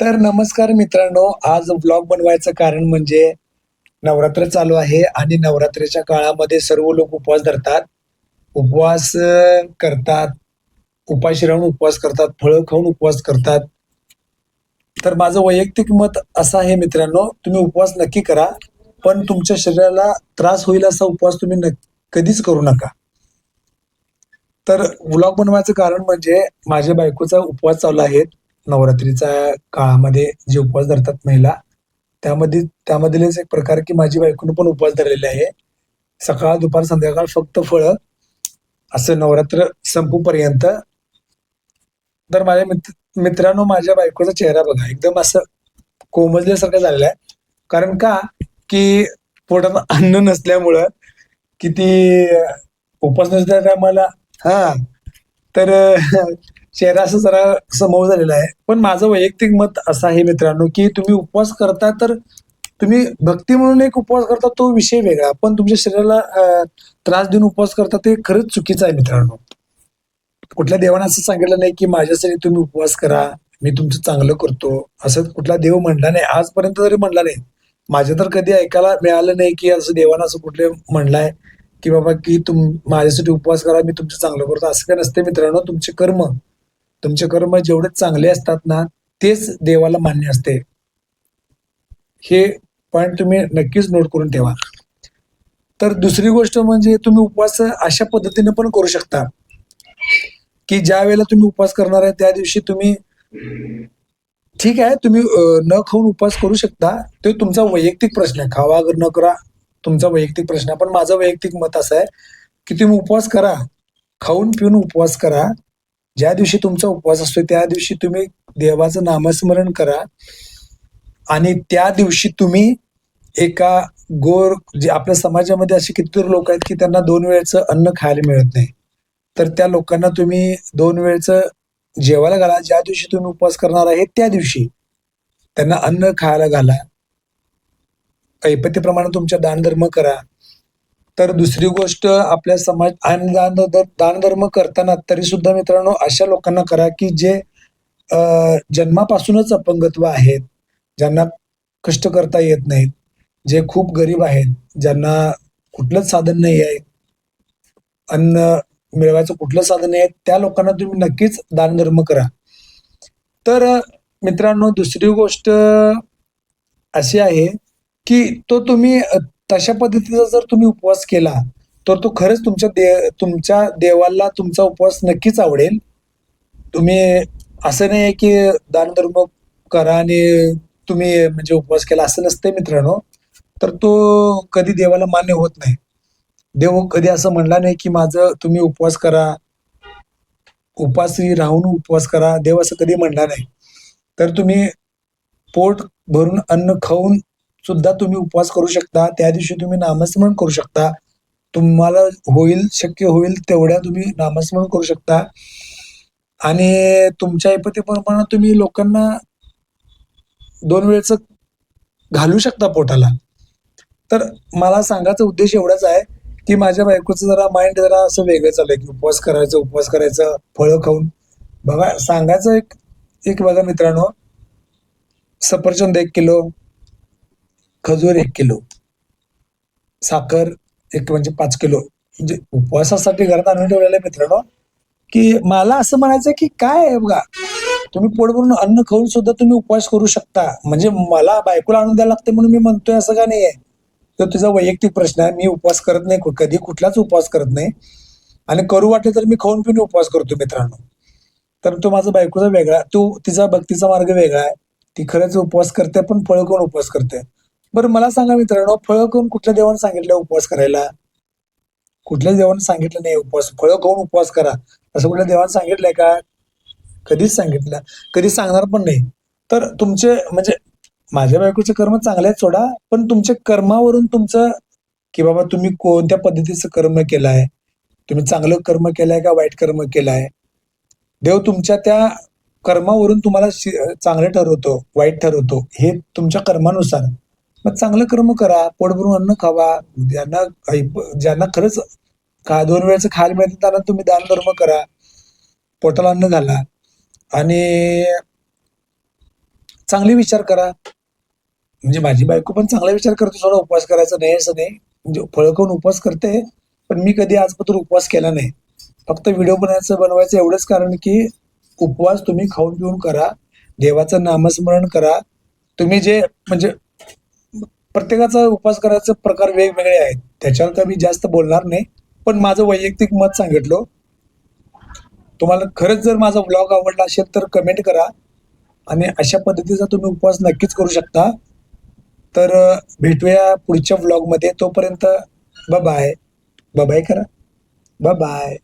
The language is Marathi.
तर नमस्कार मित्रांनो आज व्लॉग बनवायचं कारण म्हणजे नवरात्र चालू आहे आणि नवरात्रीच्या काळामध्ये सर्व लोक उपवास धरतात. उपवास करतात. उपाशी राहून उपवास करतात फळं खाऊन उपवास करतात. तर माझं वैयक्तिक मत असं आहे मित्रांनो तुम्ही उपवास नक्की करा पण तुमच्या शरीराला त्रास होईल असा उपवास तुम्ही न कधीच करू नका. तर व्लॉग बनवायचं कारण म्हणजे माझ्या बायकोचा उपवास चालू आहे. नवरात्रीच्या काळामध्ये जे उपवास धरतात महिला त्यामध्ये त्यामधलेच एक प्रकार की माझी बायकोनं पण उपवास धरलेले आहे. सकाळ दुपार संध्याकाळ फक्त फळं असं नवरात्र संपूपर्यंत. तर माझ्या मित्र मित्रांनो माझ्या बायकोचा चेहरा बघा एकदम असं कोमजल्यासारखं झालेलं आहे. कारण का? की पोटात अन्न नसल्यामुळं किती उपास नसल्या टायमाला हा तर चेहरा असं जरा समोर झालेला आहे. पण माझं वैयक्तिक मत असं आहे मित्रांनो की तुम्ही उपवास करता तर तुम्ही भक्ती म्हणून एक उपवास करता तो विषय वेगळा. पण तुमच्या शरीराला त्रास देऊन उपवास करता ते खरंच चुकीचं आहे मित्रांनो. कुठल्या देवाने असं सांगितलं नाही की माझ्यासाठी तुम्ही उपवास करा मी तुमचं चांगलं करतो. असं कुठला देव म्हणला नाही. आजपर्यंत तरी म्हणला नाही माझ्या तर कधी ऐकायला मिळालं नाही की असं देवानं असं कुठले म्हणलाय की बाबा की तुम माझ्यासाठी उपवास करा मी तुमचं चांगलं करतो. असं काय नसते मित्रांनो तुमचे कर्म. तुमचे कर्म जेवढे चांगले असतात ना तेच देवाला मान्य असते. हे पॉइंट तुम्ही नक्कीच नोट करून ठेवा. तर दुसरी गोष्ट म्हणजे तुम्ही उपवास अशा पद्धतीने पण करू शकता. की ज्या वेळेला तुम्ही उपवास करणार आहे त्या दिवशी तुम्ही ठीक आहे तुम्ही न खाऊन उपवास करू शकता. तो तुमचा वैयक्तिक प्रश्न आहे. खावा अगर न करा तुमचा वैयक्तिक प्रश्न आहे. पण माझं वैयक्तिक मत असं आहे की तुम्ही उपवास करा. खाऊन पिऊन उपवास करा. ज्या दिवशी तुमचा उपवास असतो त्या दिवशी तुम्ही देवाचं नामस्मरण करा. आणि त्या दिवशी तुम्ही एका गोर जे आपल्या समाजामध्ये असे कितीतरी लोक आहेत की त्यांना दोन वेळचं अन्न खायला मिळत नाही. तर त्या लोकांना तुम्ही दोन वेळचं जेवायला घाला. ज्या दिवशी तुम्ही उपवास करणार आहे त्या दिवशी त्यांना अन्न खायला घाला. ऐपतीप्रमाणे तुमच्या दानधर्म करा. तर दुसरी गोष्ट आपल्या समाज आणि दान दानधर्म करताना तरी सुद्धा मित्रांनो अशा लोकांना करा की जे जन्मापासूनच अपंगत्व आहेत ज्यांना कष्ट करता येत नाहीत जे खूप गरीब आहेत ज्यांना कुठलंच साधन नाही आहे अन्न मिळवायचं कुठलं साधन नाही आहे त्या लोकांना तुम्ही नक्कीच दानधर्म करा. तर मित्रांनो दुसरी गोष्ट अशी आहे की तो तुम्ही तशा पद्धतीचा जर तुम्ही उपवास केला तर तो खरंच तुमच्या दे तुमच्या देवाला तुमचा उपवास नक्कीच आवडेल. तुम्ही असं नाही आहे की दानधर्म करा आणि तुम्ही म्हणजे उपवास केला असं नसतंय मित्रांनो. तर तो कधी देवाला मान्य होत नाही. देव कधी असं म्हणला नाही की माझं तुम्ही उपवास करा उपासी राहून उपवास करा. देव असं कधी म्हणला नाही. तर तुम्ही पोट भरून अन्न खाऊन सुद्धा तुम्ही उपवास करू शकता त्या दिवशी तुम्ही नामस्मरण करू शकता. तुम्हाला होईल शक्य होईल तेवढ्या तुम्ही नामस्मरण करू शकता. आणि तुमच्या ऐपतीप्रमाणे तुम्ही लोकांना दोन वेळचं घालू शकता पोटाला. तर मला सांगायचा उद्देश एवढाच आहे की माझ्या बायकोचं जरा माइंड जरा असं वेगळं चाललंय की उपवास करायचं उपवास करायचं फळं खाऊन. बघा सांगायचं एक एक बघा मित्रांनो. सफरचंद एक किलो खजूर एक किलो. साखर एक म्हणजे पाच किलो. म्हणजे उपवासासाठी घरात आणून ठेवलेलं आहे मित्रांनो की मला असं म्हणायचं की काय आहे बघा. तुम्ही पोट भरून अन्न खाऊन सुद्धा तुम्ही उपवास करू शकता. म्हणजे मला बायकोला आणून द्यायला लागते म्हणून मी म्हणतोय असं का नाहीये? तो तुझा वैयक्तिक प्रश्न आहे मी उपवास करत नाही कधी कुठलाच उपवास करत नाही. आणि करू वाटले तर मी खाऊन पिऊन उपवास करतो मित्रांनो. तर तो माझा बायकोचा वेगळा तो तिचा भक्तीचा मार्ग वेगळा आहे. ती खरंच उपवास करते पण फळ खाऊन उपवास करते? बरं मला सांगा मित्रांनो फळं खाऊन कुठल्या देवाने सांगितलं उपवास करायला? कुठल्याच देवाने सांगितलं नाही उपवास? फळं खाऊन उपवास करा. असं कुठल्या देवाने सांगितलंय का? कधीच सांगितलं. कधी सांगणार पण नाही. तर तुमचे म्हणजे माझ्या बायकोचे कर्म चांगले आहेत सोडा पण तुमच्या कर्मावरून तुमचं की बाबा तुम्ही कोणत्या पद्धतीचं कर्म केलाय? तुम्ही चांगलं कर्म केलंय का वाईट कर्म केलाय? देव तुमच्या त्या कर्मावरून तुम्हाला चांगलं ठरवतो वाईट ठरवतो हे तुमच्या कर्मानुसार. मग चांगलं कर्म करा पोट भरून अन्न खावा. ज्यांना ज्यांना खरंच का दोन वेळेचं खायला मिळतं त्यांना तुम्ही दान धर्म करा. पोटाला अन्न घाला. आणि चांगले विचार करा. म्हणजे माझी बायको पण चांगला विचार करते थोडा उपवास करायचा नाही असं नाही. म्हणजे फळं खाऊन उपवास करते पण मी कधी आजपासून उपवास केला नाही. फक्त व्हिडिओ बनायचं बनवायचं एवढंच कारण की उपवास तुम्ही खाऊन पिऊन करा. देवाचं नामस्मरण करा. तुम्ही जे म्हणजे प्रत्येकाचा उपवास करायचे प्रकार वेगवेगळे आहेत. त्याच्यावर तर मी जास्त बोलणार नाही पण माझं वैयक्तिक मत सांगितलं. तुम्हाला खरंच जर माझा ब्लॉग आवडला असेल तर कमेंट करा आणि अशा पद्धतीचा तुम्ही उपवास नक्कीच करू शकता. तर भेटूया पुढच्या व्लॉगमध्ये तोपर्यंत बाय बाय करा. बाय